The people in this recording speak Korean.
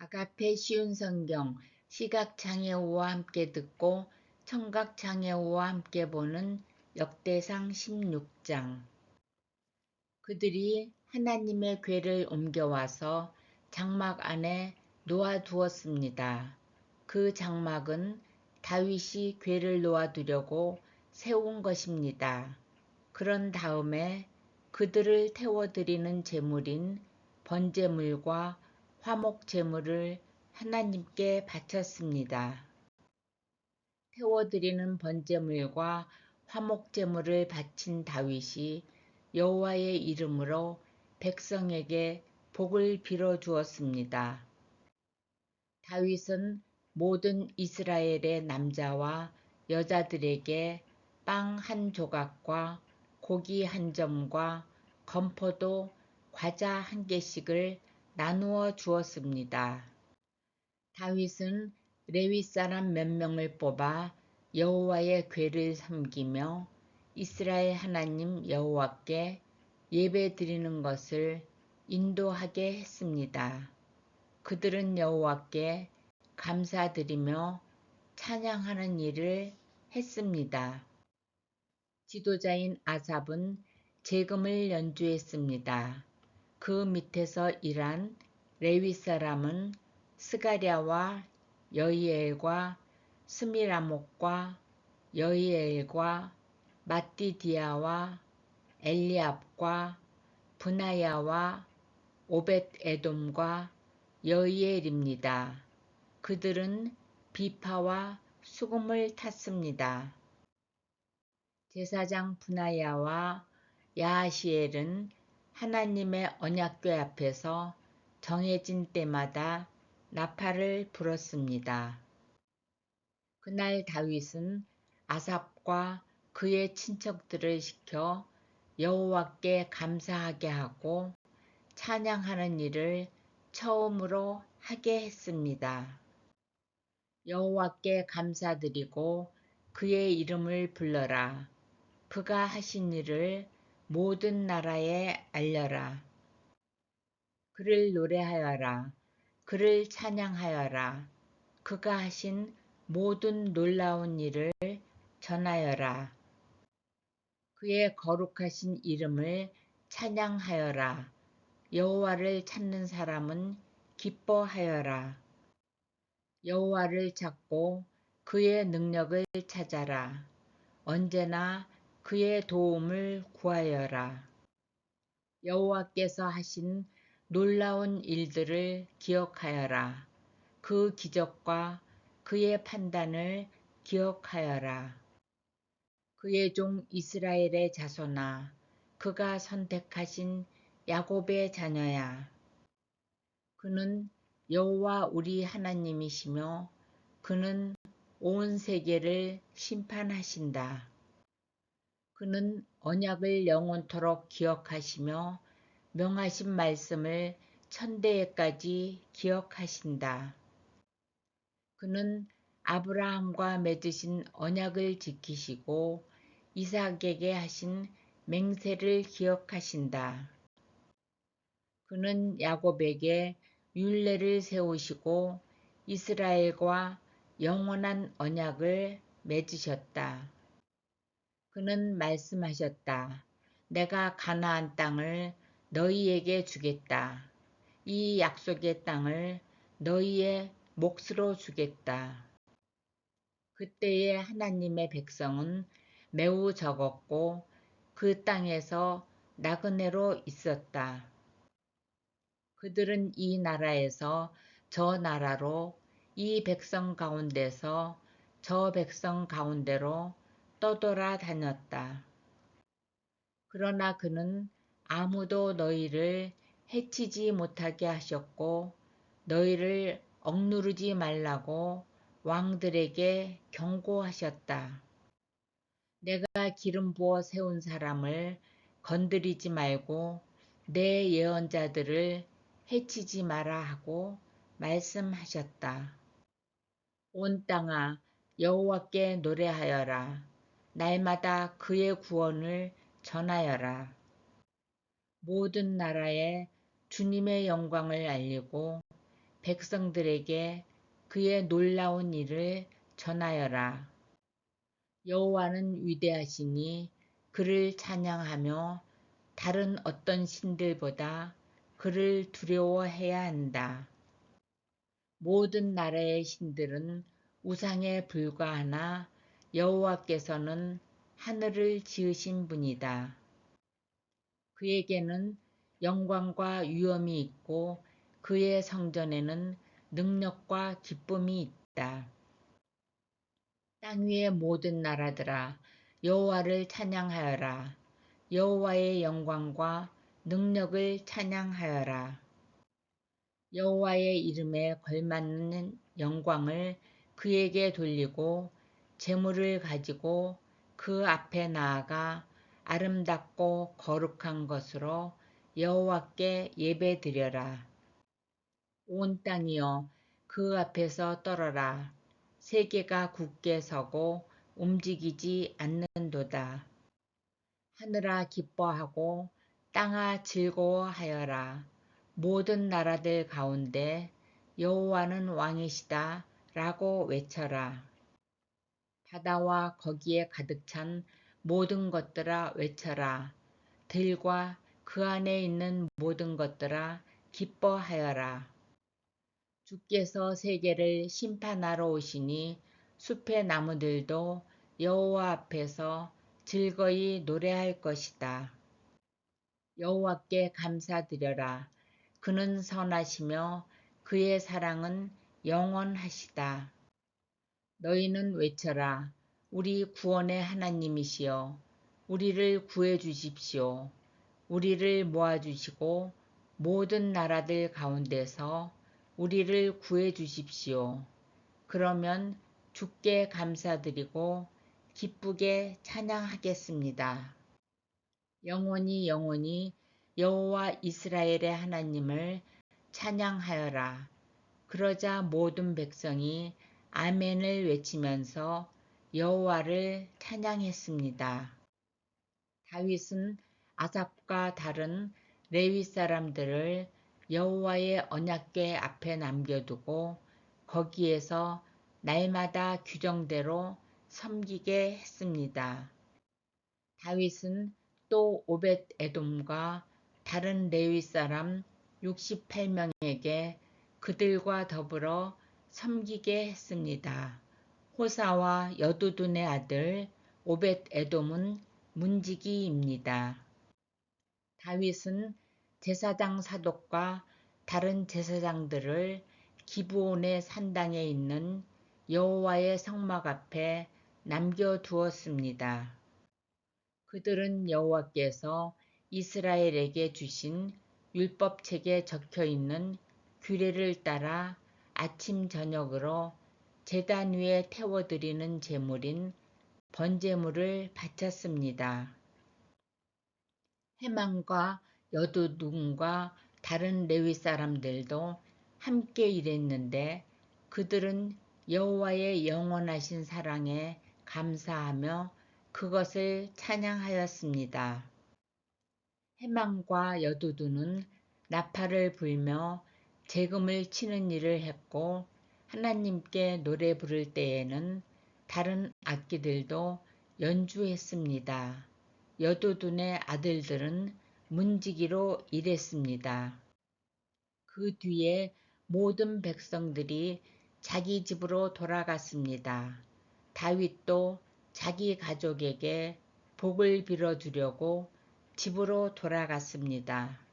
아가페 쉬운 성경 시각장애우와 함께 듣고 청각장애우와 함께 보는 역대상 16장 그들이 하나님의 궤를 옮겨와서 장막 안에 놓아두었습니다. 그 장막은 다윗이 궤를 놓아두려고 세운 것입니다. 그런 다음에 그들을 태워드리는 제물인 번제물과 화목 제물을 하나님께 바쳤습니다. 태워드리는 번제물과 화목 제물을 바친 다윗이 여호와의 이름으로 백성에게 복을 빌어 주었습니다. 다윗은 모든 이스라엘의 남자와 여자들에게 빵 한 조각과 고기 한 점과 건포도 과자 한 개씩을 나누어 주었습니다. 다윗은 레위 사람 몇 명을 뽑아 여호와의 궤를 섬기며 이스라엘 하나님 여호와께 예배 드리는 것을 인도하게 했습니다. 그들은 여호와께 감사드리며 찬양하는 일을 했습니다. 지도자인 아삽은 재금을 연주했습니다. 그 밑에서 일한 레위 사람은 스가랴와 여이엘과 스미라목과 여이엘과 마띠디아와 엘리압과 분하야와 오벳 에돔과 여이엘입니다. 그들은 비파와 수금을 탔습니다. 제사장 분하야와 야하시엘은 하나님의 언약궤 앞에서 정해진 때마다 나팔을 불었습니다. 그날 다윗은 아삽과 그의 친척들을 시켜 여호와께 감사하게 하고 찬양하는 일을 처음으로 하게 했습니다. 여호와께 감사드리고 그의 이름을 불러라. 그가 하신 일을 모든 나라에 알려라. 그를 노래하여라. 그를 찬양하여라. 그가 하신 모든 놀라운 일을 전하여라. 그의 거룩하신 이름을 찬양하여라. 여호와를 찾는 사람은 기뻐하여라. 여호와를 찾고 그의 능력을 찾아라. 언제나 그의 도움을 구하여라. 여호와께서 하신 놀라운 일들을 기억하여라. 그 기적과 그의 판단을 기억하여라. 그의 종 이스라엘의 자손아, 그가 선택하신 야곱의 자녀야. 그는 여호와 우리 하나님이시며 그는 온 세계를 심판하신다. 그는 언약을 영원토록 기억하시며 명하신 말씀을 천대에까지 기억하신다. 그는 아브라함과 맺으신 언약을 지키시고 이삭에게 하신 맹세를 기억하신다. 그는 야곱에게 율례를 세우시고 이스라엘과 영원한 언약을 맺으셨다. 그는 말씀하셨다. 내가 가나안 땅을 너희에게 주겠다. 이 약속의 땅을 너희의 몫으로 주겠다. 그때의 하나님의 백성은 매우 적었고 그 땅에서 나그네로 있었다. 그들은 이 나라에서 저 나라로 이 백성 가운데서 저 백성 가운데로 떠돌아 다녔다. 그러나 그는 아무도 너희를 해치지 못하게 하셨고 너희를 억누르지 말라고 왕들에게 경고하셨다. 내가 기름 부어 세운 사람을 건드리지 말고 내 예언자들을 해치지 마라 하고 말씀하셨다. 온 땅아 여호와께 노래하여라. 날마다 그의 구원을 전하여라. 모든 나라에 주님의 영광을 알리고 백성들에게 그의 놀라운 일을 전하여라. 여호와는 위대하시니 그를 찬양하며 다른 어떤 신들보다 그를 두려워해야 한다. 모든 나라의 신들은 우상에 불과하나 여호와께서는 하늘을 지으신 분이다. 그에게는 영광과 위엄이 있고 그의 성전에는 능력과 기쁨이 있다. 땅 위의 모든 나라들아 여호와를 찬양하여라. 여호와의 영광과 능력을 찬양하여라. 여호와의 이름에 걸맞는 영광을 그에게 돌리고 재물을 가지고 그 앞에 나아가 아름답고 거룩한 것으로 여호와께 예배드려라. 온 땅이여 그 앞에서 떨어라. 세계가 굳게 서고 움직이지 않는도다. 하늘아 기뻐하고 땅아 즐거워하여라. 모든 나라들 가운데 여호와는 왕이시다 라고 외쳐라. 바다와 거기에 가득 찬 모든 것들아 외쳐라. 들과 그 안에 있는 모든 것들아 기뻐하여라. 주께서 세계를 심판하러 오시니 숲의 나무들도 여호와 앞에서 즐거이 노래할 것이다. 여호와께 감사드려라. 그는 선하시며 그의 사랑은 영원하시다. 너희는 외쳐라. 우리 구원의 하나님이시여. 우리를 구해 주십시오. 우리를 모아 주시고 모든 나라들 가운데서 우리를 구해 주십시오. 그러면 주께 감사드리고 기쁘게 찬양하겠습니다. 영원히 영원히 여호와 이스라엘의 하나님을 찬양하여라. 그러자 모든 백성이 아멘을 외치면서 여호와를 찬양했습니다. 다윗은 아삽과 다른 레위 사람들을 여호와의 언약궤 앞에 남겨두고 거기에서 날마다 규정대로 섬기게 했습니다. 다윗은 또 오벳 에돔과 다른 레위 사람 68명에게 그들과 더불어 섬기게 했습니다. 호사와 여두둔의 아들 오벳 에돔은 문지기입니다. 다윗은 제사장 사독과 다른 제사장들을 기부온의 산당에 있는 여호와의 성막 앞에 남겨두었습니다. 그들은 여호와께서 이스라엘에게 주신 율법책에 적혀 있는 규례를 따라 아침 저녁으로 제단 위에 태워드리는 제물인 번제물을 바쳤습니다. 해망과 여두둔과 다른 레위 사람들도 함께 일했는데 그들은 여호와의 영원하신 사랑에 감사하며 그것을 찬양하였습니다. 해망과 여두두는 나팔을 불며 재금을 치는 일을 했고 하나님께 노래 부를 때에는 다른 악기들도 연주했습니다. 여두둔의 아들들은 문지기로 일했습니다. 그 뒤에 모든 백성들이 자기 집으로 돌아갔습니다. 다윗도 자기 가족에게 복을 빌어주려고 집으로 돌아갔습니다.